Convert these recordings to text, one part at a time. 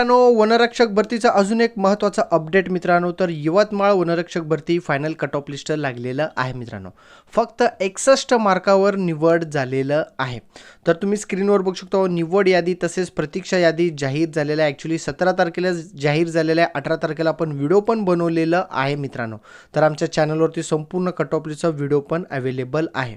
मित्रांनो वनरक्षक भरतीचा अजून एक महत्त्वाचा अपडेट मित्रांनो तर यवतमाळ वनरक्षक भरती फायनल कट ऑफ लिस्ट लागलेलं आहे मित्रांनो. फक्त एकसष्ट मार्कावर निवड झालेलं आहे. तर तुम्ही स्क्रीनवर बघू शकता निवड यादी तसेच प्रतीक्षा यादी जाहीर झालेल्या ॲक्च्युली सतरा तारखेला जाहीर झालेल्या आहे अठरा तारखेला आपण व्हिडिओ पण बनवलेलं आहे मित्रांनो. तर आमच्या चॅनलवरती संपूर्ण कट ऑफ लिस्टचा व्हिडिओ पण अवेलेबल आहे.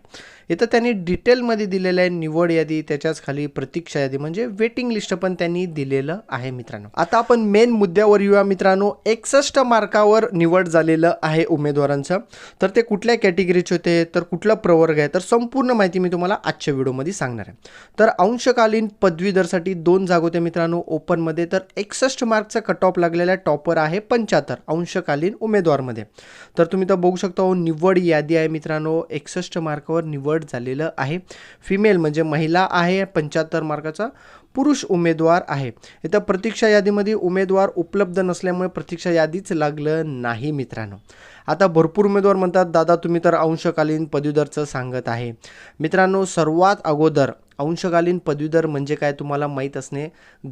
इथं त्यांनी डिटेलमध्ये दिलेलं आहे निवड यादी त्याच्याच खाली प्रतीक्षा यादी म्हणजे वेटिंग लिस्ट पण त्यांनी दिलेलं आहे मित्रांनो. मित्रांनो. आता आपण मेन मुद्द्यावर येऊया मित्रांनो. एकसष्ट मार्कावर निवड झालेलं आहे उमेदवारांचं. तर ते कुठल्या कॅटेगरीचे होते? तर कुठला प्रवर्ग आहे? तर संपूर्ण माहिती मी तुम्हाला आजच्या व्हिडिओमध्ये सांगणार आहे. तर अंशकालीन पदवीधरसाठी दोन जाग होते मित्रांनो ओपनमध्ये तर एकसष्ट मार्कचा कट ऑफ लागलेला टॉपर आहे पंच्याहत्तर अंशकालीन उमेदवारमध्ये. तर तुम्ही तर बघू शकता हो, निवड यादी आहे मित्रांनो. एकसष्ट मार्कावर निवड झालेलं आहे. फिमेल म्हणजे महिला आहे पंच्याहत्तर मार्काचा. पुरुष उमेदवार आहे. इथं प्रतीक्षा यादीमध्ये उमेदवार उपलब्ध नसल्यामुळे प्रतीक्षा यादीच लागलं नाही मित्रांनो. आता भरपूर उमेदवार म्हणतात दादा तुम्ही तर अंशकालीन पदवीधरचं सांगत आहे. मित्रांनो सर्वात अगोदर अंशकालीन पदवीधर म्हणजे काय तुम्हाला माहीत असणे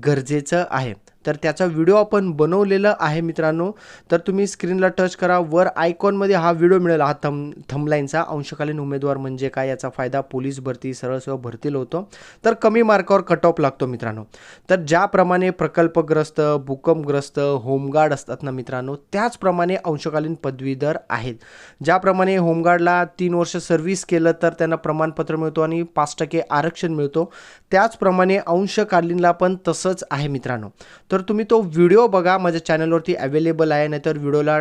गरजेचं आहे. तर त्याचा व्हिडिओ आपण बनवलेला आहे मित्रांनो. तर तुम्ही स्क्रीनला टच करा. वर आयकॉनमध्ये हा व्हिडिओ मिळेल. हा थम थमलाईनचा अंशकालीन उमेदवार म्हणजे काय याचा फायदा? पोलीस भरती सरळसेवा भरतीला होतो. तर कमी मार्कावर कट ऑफ लागतो मित्रांनो. तर ज्याप्रमाणे प्रकल्पग्रस्त भूकंपग्रस्त होमगार्ड असतात ना मित्रांनो त्याचप्रमाणे अंशकालीन पदवीधर आहेत. ज्याप्रमाणे होमगार्डला तीन वर्ष सर्व्हिस केलं तर त्यांना प्रमाणपत्र मिळतो आणि पाच टक्के आरक्षण मिळतो. त्याचप्रमाणे अंशकालीनला पण तसंच आहे मित्रांनो. तर तुम्ही तो व्हिडिओ बघा माझ्या चॅनलवरती अवेलेबल आहे नाहीतर व्हिडिओला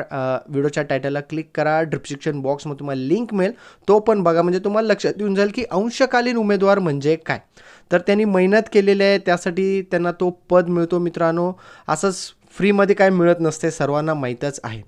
व्हिडिओच्या टायटलला क्लिक करा डिस्क्रिप्शन बॉक्समध्ये तुम्हाला लिंक मिळेल. तो पण बघा म्हणजे तुम्हाला लक्षात येऊन जाईल की अंशकालीन उमेदवार म्हणजे काय. तर त्यांनी मेहनत केलेली आहे त्यासाठी त्यांना तो पद मिळतो मित्रांनो. असंच फ्रीमध्ये काय मिळत नसते सर्वांना माहीतच आहे.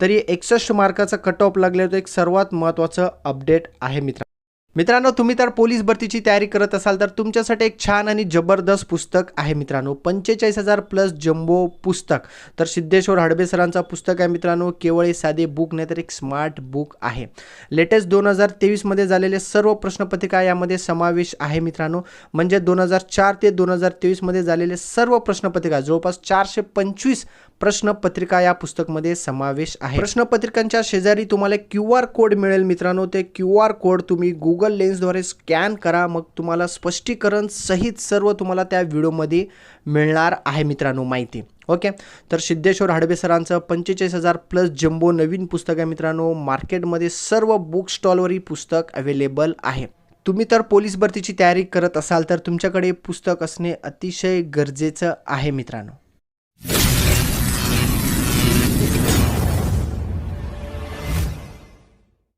तरी एकसष्ट मार्काचा कट ऑफ लागले तर एक सर्वात महत्त्वाचं अपडेट आहे मित्रांनो. मित्रांनो तुम्ही तर पोलीस भरतीची तयारी करत असाल तर तुमच्यासाठी एक छान आणि जबरदस्त पुस्तक आहे मित्रांनो पंचेचाळीस हजार प्लस जम्बो पुस्तक. तर सिद्धेश्वर हडबे सरांचा पुस्तक आहे मित्रांनो केवळ हे साधे बुक नाही तर एक स्मार्ट बुक आहे. लेटेस्ट दोन हजार तेवीसमध्ये झालेले सर्व प्रश्नपत्रिका यामध्ये समावेश आहे मित्रांनो. म्हणजे दोन हजार चार ते दोन हजार तेवीसमध्ये झालेले सर्व प्रश्नपत्रिका जवळपास चारशे पंचवीस प्रश्नपत्रिका या पुस्तकमध्ये समावेश आहे. प्रश्नपत्रिकांच्या शेजारी तुम्हाला क्यू आर कोड मिळेल मित्रांनो ते क्यू आर कोड तुम्ही गुगल लेन्सद्वारे स्कॅन करा. मग तुम्हाला स्पष्टीकरण सहित सर्व तुम्हाला त्या व्हिडिओमध्ये मिळणार आहे मित्रांनो माहिती. ओके? तर सिद्धेश्वर हडबे सरांचं पंचेचाळीस हजार प्लस जम्बो नवीन पुस्तक आहे मित्रांनो. मार्केटमध्ये सर्व बुक स्टॉलवर ही पुस्तक अवेलेबल आहे. तुम्ही तर पोलीस भरतीची तयारी करत असाल तर तुमच्याकडे पुस्तक असणे अतिशय गरजेचं आहे मित्रांनो.